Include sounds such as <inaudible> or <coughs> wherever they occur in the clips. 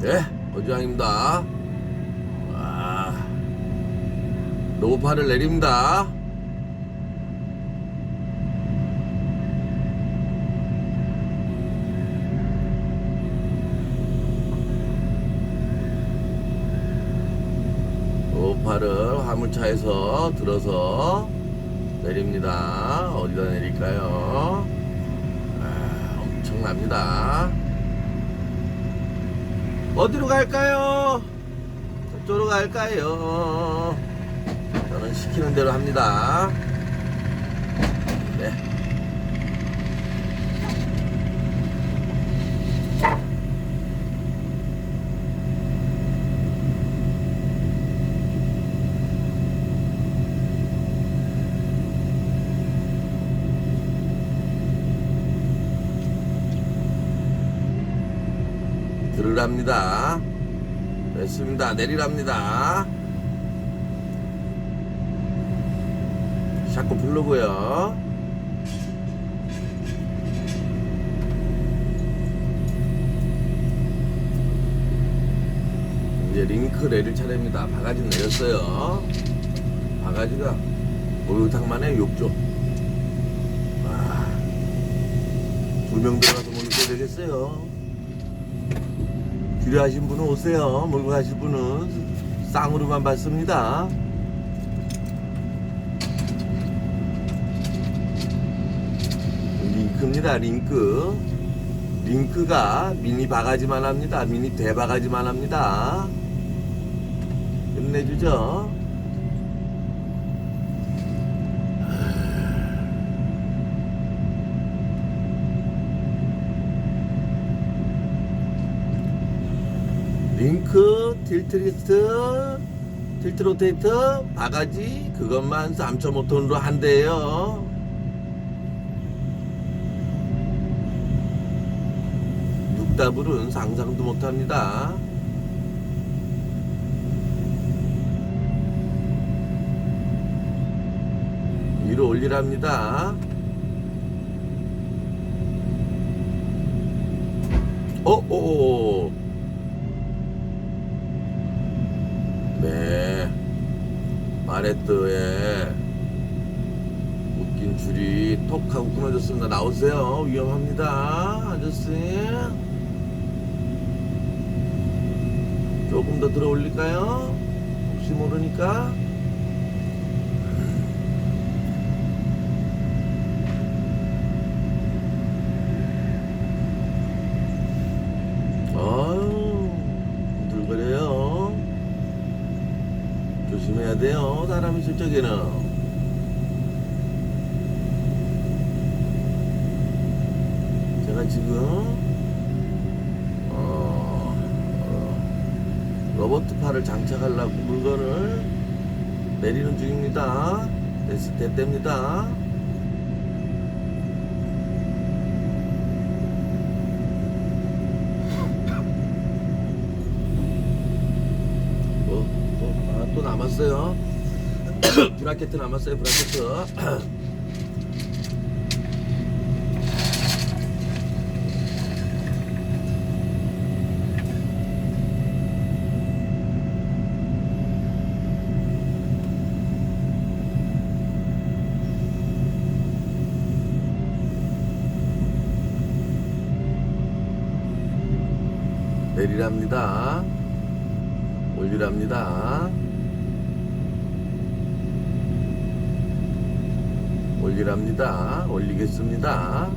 네, 어주왕입니다. 와, 노파를 내립니다. 노파를 화물차에서 들어서 내립니다. 어디다 내릴까요? 아, 엄청납니다. 어디로 갈까요? 저쪽으로 갈까요? 저는 시키는 대로 합니다. 네. 들으랍니다. 됐습니다. 내리랍니다. 자꾸 부르고요. 이제 링크 내릴 차례입니다. 바가지 내렸어요. 바가지가 목욕탕만의 욕조. 와, 두명 들어가서 목욕해야 되겠어요. 필요하신 분은 오세요. 몰고 가실 분은 쌍으로만 받습니다. 링크입니다. 링크. 링크가 미니 바가지만 합니다. 미니 대바가지만 합니다. 끝내주죠. 링크, 틸트리스트, 틸트 로테이터, 바가지 그것만 3.5톤으로 한대요. 육다불은 상상도 못합니다. 위로 올리랍니다. 어, 오, 오. 네. 마레트에 웃긴 줄이 톡 끊어졌습니다. 나오세요. 위험합니다. 아저씨. 조금 더 들어 올릴까요? 혹시 모르니까. 아유, 흔들거려요. 조심해야 돼요. 사람이 있을 적에는. 제가 지금, 어, 어, 로버트 팔을 장착하려고 물건을 내리는 중입니다. 됐을 때 뗍니다. 뭐, 뭐, 아, 또 남았어요. <coughs> 브라켓트 남았어요, 브라켓트. <coughs> 내리랍니다. 올리랍니다. 올리랍니다. 올리겠습니다.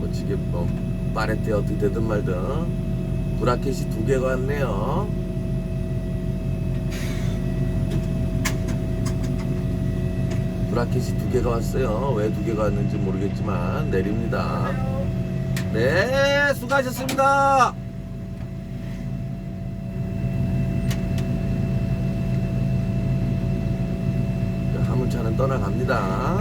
멋지게 뭐 파레테 어떻게 되든 말든 브라켓이 두 개가 왔네요. 브라켓이 두 개가 왔어요. 왜 두 개가 왔는지 모르겠지만 내립니다. 네, 수고하셨습니다. 자, 화물차는 떠나갑니다.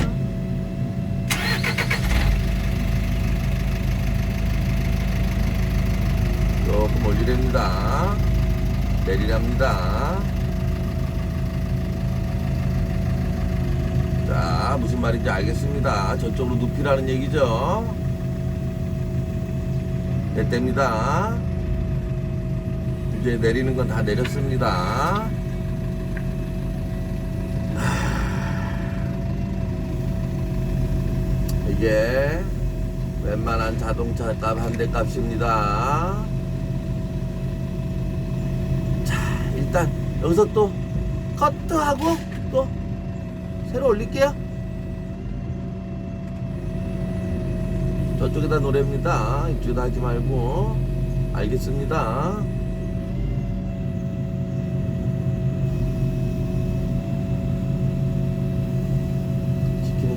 조금 올리랍니다. 내리랍니다. 자, 무슨 말인지 알겠습니다. 저쪽으로 눕히라는 얘기죠. 됐답니다. 이제 내리는 건 다 내렸습니다. 이게 웬만한 자동차 값 한 대 값입니다. 자, 일단 여기서 또 커트하고 또 새로 올릴게요. 저쪽에다 노래입니다. 이쪽에다 하지 말고. 알겠습니다.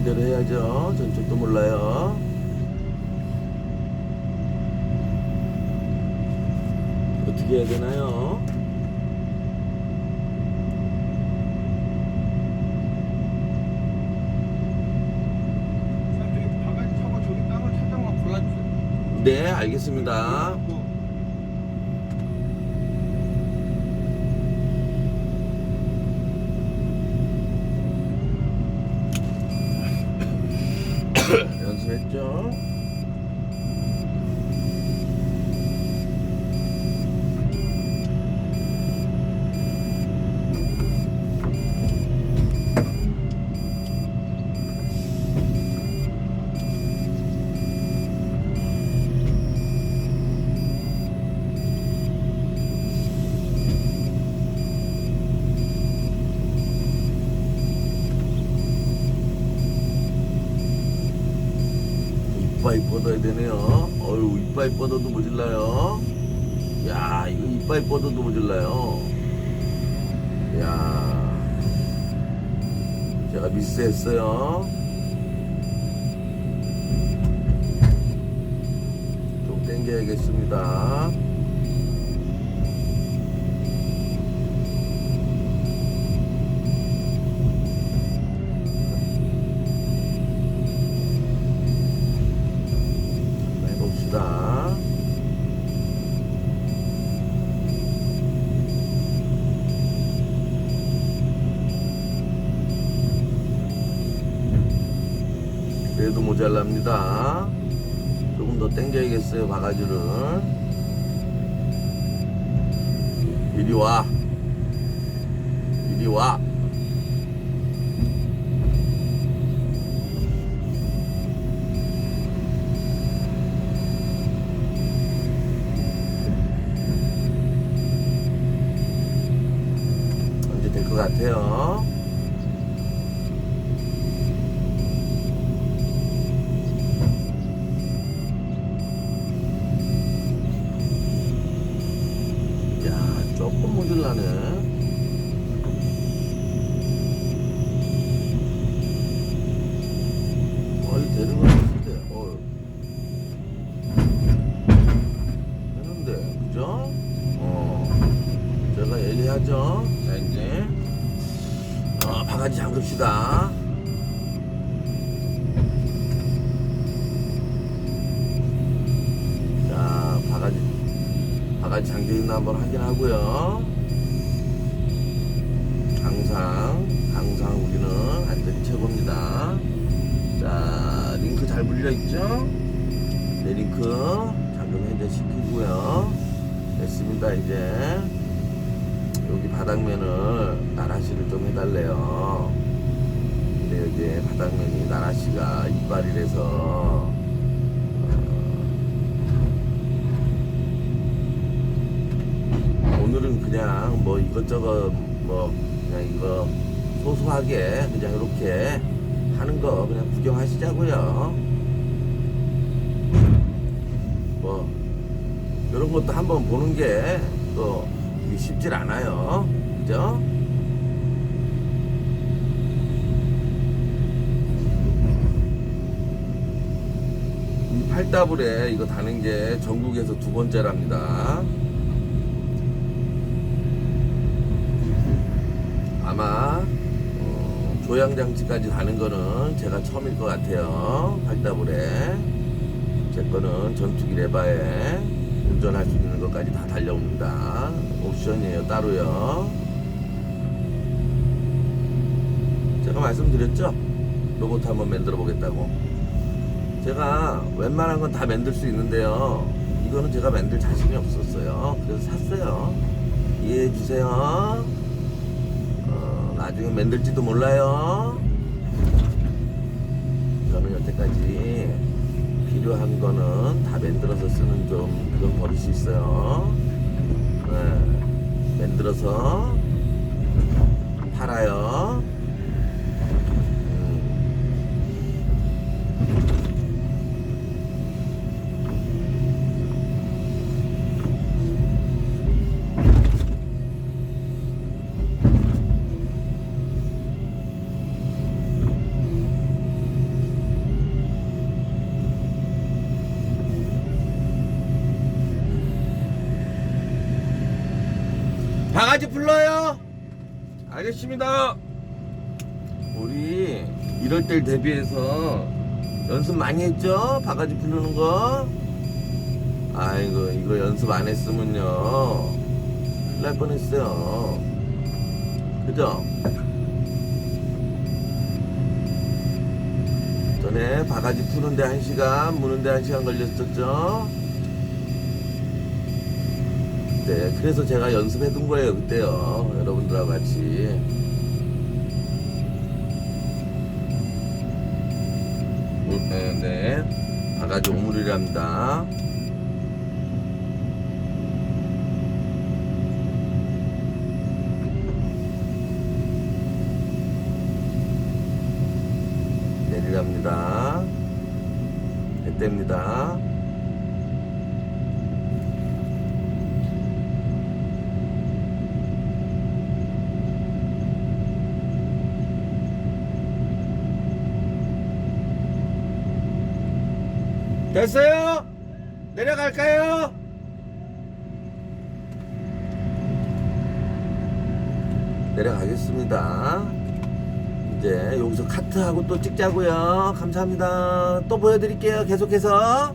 시키는 대로 해야죠. 전쪽도 몰라요. 어떻게 해야 되나요? 저기 바가지 차고 저기 땅을 살짝만 골라주세요. 네, 알겠습니다. 연습했죠? 이빨 뻗어야 되네요. 어유 이빨 뻗어도 모질라요. 야 이거 이빨 뻗어도 모질라요. 야 제가 미스했어요. 좀 당겨야겠습니다. 해봅시다. 그래도 모자랍니다. 조금 더 당겨야겠어요, 바가지를. 이리 와. 이리 와. 이제 될 것 같아요. 야, 조금 모질라네. 어이, 되는 것 같은데, 어 되는데, 그죠? 어. 제가 예리하죠? 자, 이제, 어, 바가지 잠급시다. 자, 바가지, 바가지 잠겨있나 한번 확인하고요. 항상, 항상 우리는 안전이 최고입니다. 자, 링크 잘 물려있죠? 네, 링크 잠금 해제시키고요. 됐습니다, 이제. 여기 바닥면을 나라시를 좀 해달래요. 근데 여기 바닥면이 나라시가 이빨이라서 어, 오늘은 그냥 뭐 이것저것 뭐 그냥 이거 소소하게 그냥 이렇게 하는 거 그냥 구경하시자고요. 뭐 이런 것도 한번 보는 게 또 쉽질 않아요. 그죠? 이 팔다불에 이거 다는 게 전국에서 두 번째랍니다. 아마 어, 조향장치까지 다는 거는 제가 처음일 것 같아요. 팔다불에 제 거는 전투기 레바에 운전할 수 있는 것까지 다 달려옵니다. 옵션이에요, 따로요. 제가 말씀드렸죠? 로봇 한번 만들어 보겠다고. 제가 웬만한 건 다 만들 수 있는데요. 이거는 제가 만들 자신이 없었어요. 그래서 샀어요. 많이 주세요. 어, 나중에 만들지도 몰라요. 저는 여태까지 필요한 거는 다 만들어서 쓰는 좀 그런 버릇이 있어요. 네, 만들어서 팔아요. 바가지 불러요. 알겠습니다. 우리 이럴 때 대비해서 연습 많이 했죠? 바가지 부르는 거. 아이고 이거 연습 안 했으면요 큰일 날 뻔했어요. 그죠? 전에 바가지 푸는데 한 시간, 무는데 한 시간 걸렸었죠? 네, 그래서 제가 연습해둔 거예요 그때요 여러분들하고 같이. 오- 네, 네. 바가지 오물이랍니다. 됐답니다. 됐어요? 내려갈까요? 내려가겠습니다. 이제 여기서 카트하고 또 찍자고요. 감사합니다. 또 보여드릴게요. 계속해서.